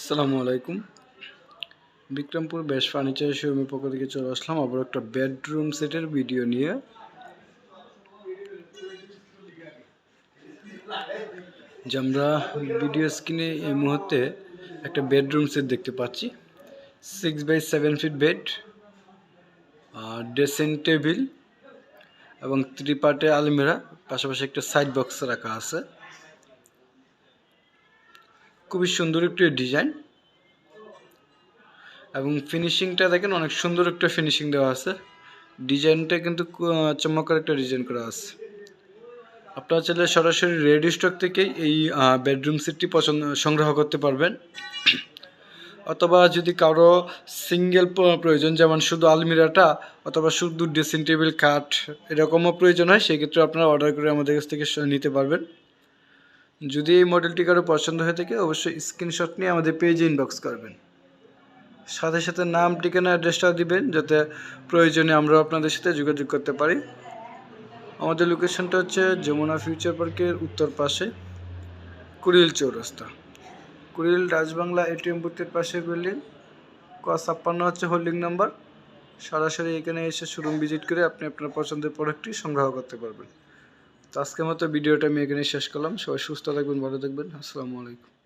আসসালামু আলাইকুম। বিক্রমপুর বেশ ফার্নিচার শোরুমের পক্ষ থেকে চলে আসলাম আবার একটা বেডরুম সেটের ভিডিও নিয়ে। যে আমরা ভিডিও স্ক্রিনে এই মুহূর্তে একটা বেডরুম সেট দেখতে পাচ্ছি। Six by seven feet bed dressing table এবং থ্রি পার্টে আলমিরা, পাশাপাশি একটা সাইড বক্স রাখা আছে। খুবই সুন্দর একটি ডিজাইন। এবং ফিনিশিংটা দেখেন, অনেক সুন্দর একটা ফিনিশিং দেওয়া আছে। ডিজাইনটা কিন্তু চমৎকার একটা ডিজাইন করা আছে। আপনারা চাইলে সরাসরি রেডি স্টক থেকে এই বেডরুম সেটটি পছন্দ, সংগ্রহ করতে পারবেন। অথবা যদি কারও সিঙ্গেল প্রয়োজন, যেমন শুধু আলমিরাটা, অথবা শুধু ড্রেসিং টেবিল কাঠ এরকমও প্রয়োজন হয়, সেক্ষেত্রে আপনারা অর্ডার করে আমাদের কাছ থেকে নিতে পারবেন। যদি এই মডেলটি কারও পছন্দ হয়ে থাকে, অবশ্যই স্ক্রিনশট নিয়ে আমাদের পেজে ইনবক্স করবেন। সাথে সাথে নাম, ঠিকানা অ্যাড্রেসটা দিবেন, যাতে প্রয়োজনে আমরা আপনাদের সাথে যোগাযোগ করতে পারি। আমাদের লোকেশনটা হচ্ছে যমুনা ফিউচার পার্কের উত্তর পাশে কুড়িল চৌরাস্তা। কুড়িল রাজবাংলা এটিএম বুথের পাশে বিল্ডিং ক ছাপ্পান্ন হচ্ছে হোল্ডিং নাম্বার সরাসরি এখানে এসে শোরুম ভিজিট করে আপনি আপনার পছন্দের প্রোডাক্টটি সংগ্রহ করতে পারবেন। তো আজকের মতো ভিডিওটা আমি এখানে শেষ করলাম। সবাই সুস্থ থাকবেন, ভালো থাকবেন। আসসালামু আলাইকুম।